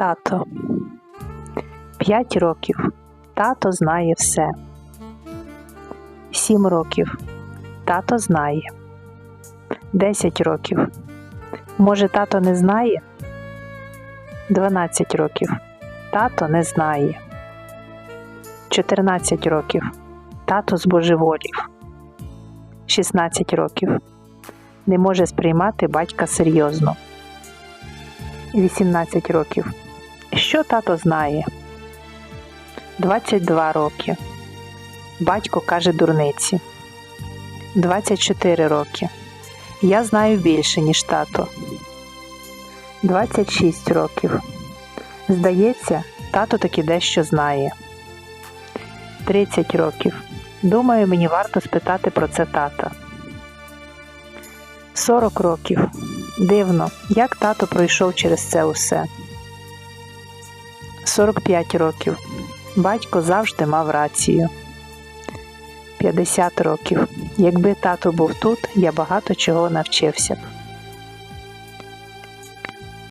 Тато. П'ять років. Тато знає все. Сім років. Тато знає. Десять років. Може, тато не знає? Дванадцять років. Тато не знає. Чотирнадцять років. Тато збожеволів. Шістнадцять років. Не може сприймати батька серйозно. 18 років. Що тато знає? 22 роки. Батько каже дурниці. 24 роки. Я знаю більше, ніж тато. 26 років. Здається, тато таки дещо знає. 30 років. Думаю, мені варто спитати про це тата. 40 років. Дивно, як тато пройшов через це усе. 45 років. Батько завжди мав рацію. 50 років. Якби тато був тут, я багато чого навчився б.